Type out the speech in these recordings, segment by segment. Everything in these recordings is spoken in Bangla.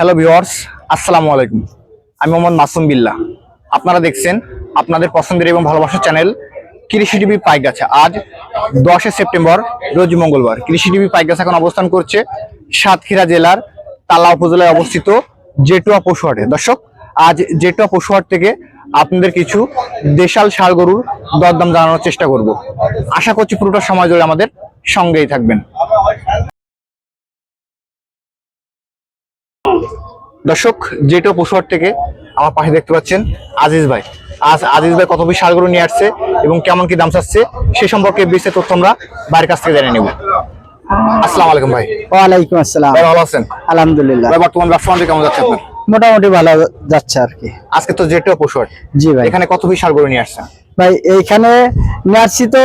হ্যালো ভিউয়ার্স আসসালামু আলাইকুম। আমি মোহাম্মদ মাসুম বিল্লাহ। আপনারা দেখছেন আপনাদের পছন্দের এবং ভালোবাসার চ্যানেল কৃষি টিভি পাইগাছা। আজ দশই সেপ্টেম্বর, রোজ মঙ্গলবার। কৃষি টিভি পাইগাছা এখন অবস্থান করছে সাতক্ষীরা জেলার তালা উপজেলায় অবস্থিত জেটুয়া পশুহাটে দর্শক, আজ জেটুয়া পশুহাট থেকে আপনাদের কিছু দেশাল ষাড় গরুর দরদাম জানানোর চেষ্টা করব। আশা করছি পুরোটা সময় ধরে আমাদের সঙ্গেই থাকবেন। দর্শক যেটা পশুহাট থেকে আমার পাশে দেখতে পাচ্ছেন আজিজ ভাই। আজ আজিজ ভাই কত পিস সারগুলো নিয়ে আসছে এবং কেমন কি দাম চাচ্ছে সে সম্পর্কে বিস্তারিত তথ্য আমরা বাইরের কাছ থেকে জেনে নেব। আসসালামু আলাইকুম ভাই। ওয়ালাইকুম আসসালাম। ভালো আছেন? আলহামদুলিল্লাহ। ভাই বর্তমান ব্যবসা বাণিজ্য কেমন যাচ্ছে আপনার? মোটামুটি ভালো যাচ্ছে আর কি। আজকে তো যেটা পশুহাট জি ভাই। এখানে কত পিস সারগুলো নিয়ে আসছেন? ভাই এইখানে নার্সি তো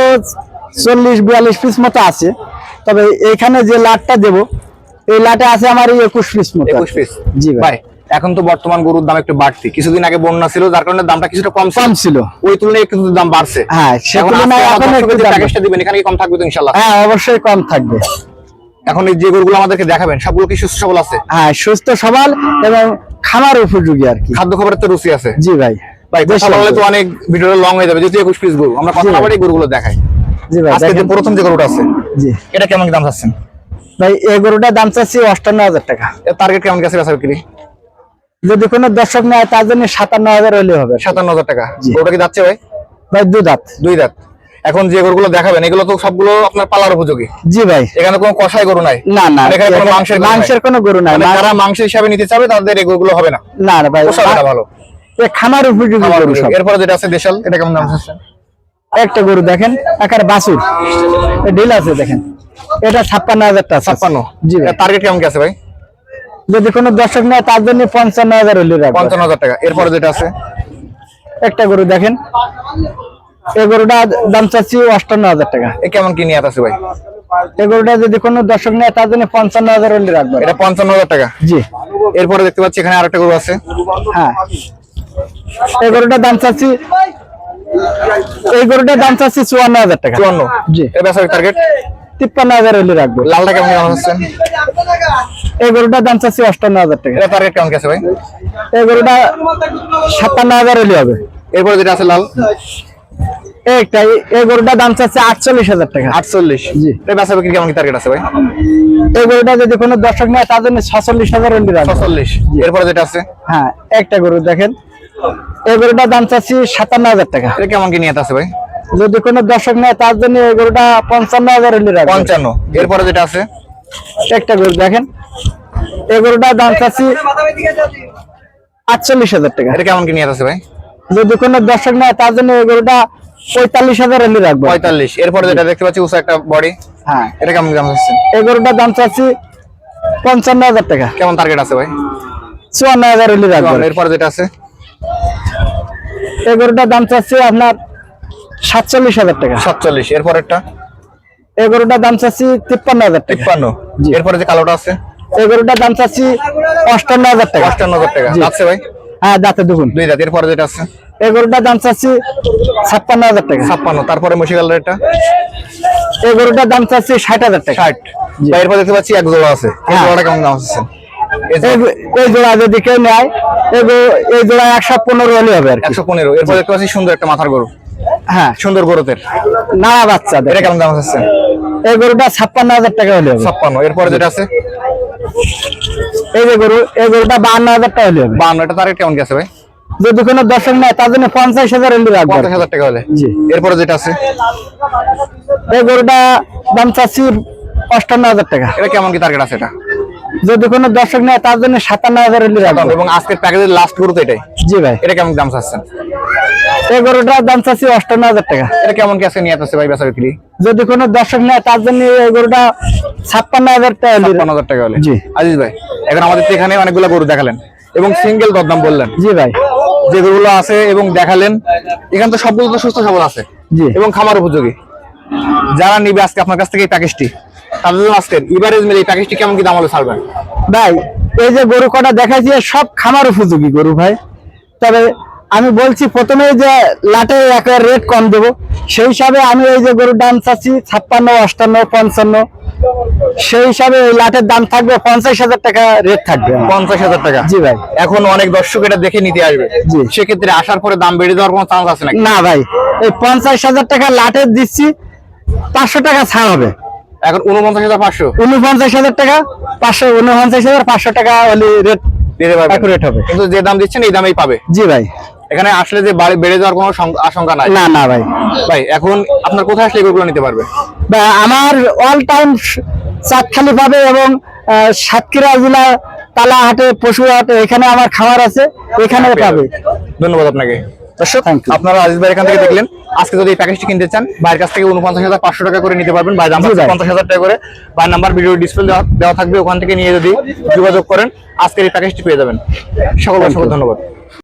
চল্লিশ বিয়াল্লিশ পিস মতো আছে। তবে এইখানে যে লাটটা দেব এই লাটে আছে আমার একুশ পিস একুশ পিস জি ভাই। এখন তো বর্তমান গরুর দাম একটু বাড়তি। কিছুদিন আগে বন্যা ছিল যার কারণে দামটা কিছুটা কম কম ছিল। ওই তুলনায় একটু দাম বাড়ছে। হ্যাঁ প্যাকেজটা দিবেন এখানে কম থাকবে তো হ্যাঁ অবশ্যই কম থাকবে। এখন এই যে গরুগুলো আমাদেরকে দেখাবেন সবগুলো কি সুস্থ সবল আছে? হ্যাঁ সুস্থ সবল এবং খামার উপযোগী আর কি। খাদ্য খাবারের তো রুচি আছে। জি ভাই ভাই কথা বললে তো অনেক ভিডিওটা লং হয়ে যাবে যেহেতু একুশ পিস গরু আমরা কথা। বলে গরুগুলো দেখাই। জি ভাই আজকে প্রথম যে গরুটা আছে জি। এটা কেমন দাম চাচ্ছেন? ভাই এই গরুটার দাম চাচ্ছি অষ্টান্ন হাজার টাকা। টার্গেট কেমন গেছে বেচা বিক্রি? যদি কোনো দর্শক নেয় তার জন্য সাতান্ন হাজার হলে হবে। সাতান্ন হাজার টাকা। গরুটা কি যাচ্ছে ভাই? ভাই দু দাঁত। দুই দাঁত। এখন যে গরুগুলো দেখাবেন এগুলো তো সবগুলো আপনার পালার উপযোগী। জি ভাই। এখানে কোনো কষাই গরু নাই। না না। এখানে কোনো মাংসের। মাংসের কোনো গরু নাই। মানে যারা মাংস হিসাবে নিতে চাবে তাদের এই গরুগুলো হবে না। না না ভাই। না ভালো। এ খামার উপযোগী গরু এরপরে যেটা আছে দেশাল এটা কেমন দাম চাচ্ছেন? একটা গরু দেখেন একার বাসুর ঢিল আছে দেখেন। এটা ছাপ্পান্ন হাজার টাকা ছাপ্পান্ন। জি টার্গেট কেমন গেছে ভাই? যদি কোনো দর্শক নেয় তার জন্য পঞ্চান্ন হাজার হলে পঞ্চান্ন হাজার টাকা। এরপরে যেটা আছে? একটা গরু দেখেন। এই গরুটা দাম চাচ্ছি অষ্টান্ন হাজার টাকা। এ কেমন কি নিয়ে আছে ভাই? এই গরুটা যদি কোনো দর্শক নেয় তার জন্য পঞ্চান্ন হাজার হলে রাখব। এটা পঞ্চান্ন হাজার টাকা? জি। এরপরে দেখতে পাচ্ছি এখানে আরেকটা গরু আছে। হ্যাঁ। এই গরুটার দাম চাচ্ছি এই গরুটার দাম চাচ্ছি চুয়ান্ন হাজার টাকা। চুয়ান্ন। জি। এর বেচা টার্গেট তিপ্পান্ন হাজার হলে রাখব। লালটা কেমন দাম হচ্ছেন এই গরুটার দাম চাচ্ছি অষ্টান্ন হাজার টাকা। এটা টার্গেট কেমন গেছে ভাই? এই গরুটা সাতান্ন হাজার হলে হবে। এরপরে যেটা আছে লাল? এইটাই এই গরুটার দাম চাচ্ছে আটচল্লিশ হাজার টাকা। আটচল্লিশ। জি। এর বেচা বিক্রি কেমন কি টার্গেট আছে ভাই? এই গরুটা যদি কোনো দর্শক নেয় তার জন্য ছচল্লিশ হাজার হলে রাখব। ছচল্লিশ। এরপরে যেটা আছে? হ্যাঁ একটা গরু দেখেন। এই গরুটার দাম চাচ্ছি সাতান্ন হাজার টাকা। এটা কেমন কি নিয়ে আছে ভাই? যদি কোনো দর্শক নেয় তার জন্য এই গরুটা পঞ্চান্ন হাজার হলে রাখব। পঞ্চান্ন। এরপরে যেটা আছে? একটা গরু দেখেন। এই গরুটার দাম চাচ্ছি আটচল্লিশ হাজার টাকা। এটা কেমন কি নিয়ে আছে ভাই? যদি কোনো দর্শক নেয় তার জন্য এই গরুটা পঁয়তাল্লিশ হাজার হলে রাখব। পঁয়তাল্লিশ। এরপরে যেটা দেখতে পাচ্ছি উঁচু একটা বডি হ্যাঁ। এটা কেমন দাম হচ্ছে? এই গরুটার দাম চাচ্ছি পঞ্চান্ন হাজার টাকা। কেমন টার্গেট আছে ভাই? চুয়ান্ন হাজার হলে রাখব। এরপরে যেটা আছে? এই গরুটার দাম চাচ্ছি আপনার সাতচল্লিশ হাজার টাকা। সাতচল্লিশ এরপরেরটা? এই গরুটার দাম চাচ্ছি তিপ্পান্ন হাজার তিপ্পান্ন। এরপরে যে কালোটা আছে? এই গরুটার দাম চাচ্ছি অষ্টান্ন হাজার টাকা। অষ্টান্ন হাজার টাকা। আছে ভাই? হ্যাঁ দাঁতে দেখুন দুই দাঁত। এরপরে যেটা আছে? এই গরুটার দাম চাচ্ছি ছাপ্পান্ন হাজার টাকা। ছাপ্পান্ন। তারপরে মশি কালার এটা এই গরুটার দাম চাচ্ছি ষাট হাজার টাকা। ষাট। এরপর দেখতে পাচ্ছি এক জোড়া আছে। এই হ্যাঁ। জোড়াটা কেমন দাম আছে এই জোড়া যদি কেউ নেয় এই জোড়া একশো পনেরো হলে হবে একশো পনেরো। এরপর দেখতে পাচ্ছি সুন্দর একটা মাথার গরু। হ্যাঁ। সুন্দর গরুতের নানা বাচ্চা এটা কেমন দাম আছে? এই গরুটা ছাপ্পান্ন হাজার টাকা হলে ছাপ্পান্ন। এরপরে যেটা আছে? এই যে গরু এই গরুটা বাহান্ন হাজার টাকা হলে বান্ন এটা টার্গেট কেমন গেছে ভাই? যদি কোনো দর্শক নেয় তার জন্য পঞ্চাশ হাজার হলে রাখব। পঞ্চাশ হাজার টাকা হলে। এরপরে যেটা আছে? এই গরুটা দাম চাচ্ছি অষ্টান্ন হাজার টাকা। এটা কেমন কি টার্গেট আছে এটা? যদি কোনো দর্শক নেয় তার জন্য সাতান্ন হাজার এবং আজকের প্যাকেজের লাস্ট গরু তো এটাই। জি ভাই। এটা কেমন দাম চাচ্ছেন? এই গরুটার দাম চাচ্ছি অষ্টান্ন হাজার টাকা। এটা কেমন কি আজকে নিয়ে আসছে ভাই বেচা বিক্রি? যদি কোনো দর্শক নেয় তার জন্য এই গরুটা ছাপ্পান্ন হাজার টাকা ছাপ্পান্ন হাজার টাকা হলে। জি। আজিজ ভাই এখন আমাদের এখানে অনেকগুলো গরু দেখালেন এবং সিঙ্গেল দরদাম বললেন। জি ভাই। যে গরুগুলো আছে এবং দেখালেন এখানে তো সবগুলো তো সুস্থ সবল আছে। জি। এবং খামার উপযোগী। যারা নিবে আজকে আপনার কাছ থেকে এই প্যাকেজটি তাদের জন্য আজকের ইভারেজ মিলে এই প্যাকেজটি কেমন কি দাম হলে ছাড়বেন? ভাই এই যে গরু কটা দেখাইছি এ সব খামার উপযোগী গরু ভাই। তবে আমি বলছি প্রথমে যে লাটে একটা রেট কম দেবো। সেই হিসাবে আমি এই যে গরুর দাম চাচ্ছি ছাপ্পান্ন অষ্টান্ন পঞ্চান্ন। সেই হিসাবে এই লাটের দাম থাকবে পঞ্চাশ হাজার টাকা রেট থাকবে। পঞ্চাশ হাজার টাকা? জি ভাই। এখন অনেক দর্শক এটা দেখে নিতে আসবে। জি। সেক্ষেত্রে আসার পরে দাম বেড়ে যাওয়ার কোনো চান্স আছে নাকি? না ভাই এই পঞ্চাশ হাজার টাকা লাটের দিচ্ছি পাঁচশো টাকা ছাড় হবে। এখন উনপঞ্চাশ হাজার পাঁচশো। উনপঞ্চাশ হাজার টাকা পাঁচশো উনপঞ্চাশ হাজার পাঁচশো টাকা হলে রেট দিতে পারবেন। Accurate হবে। কিন্তু যে দাম দিচ্ছেন এই দামেই পাবে। জি ভাই। এখানে আসলে যে বাড়ে- যাওয়ার কোনো আশঙ্কা নাই। না না ভাই। ভাই এখন আপনার কোথায় আসলে এগুলো নিতে পারবে? আমার অল টাইম চাঁদখালি পাবে এবং সাতক্ষীরা জেলা তালাহাটে পশু হাটে এখানে আমার খামার আছে এখানে পাবে। ধন্যবাদ আপনাকে। দর্শক আপনারা আজিজ ভাই এখান থেকে দেখলেন। আজকে যদি এই প্যাকেজটি কিনতে চান বাইরের কাছ থেকে উনপঞ্চাশ হাজার পাঁচশো টাকা করে নিতে পারবেন। বাইরে আমাদের পঞ্চাশ হাজার টাকা করে বাইর নাম্বার ভিডিও ডিসপ্লে দেওয়া থাকবে। ওখান থেকে নিয়ে যদি যোগাযোগ করেন আজকের এই প্যাকেজটি পেয়ে যাবেন। সকল অসংখ্য ধন্যবাদ।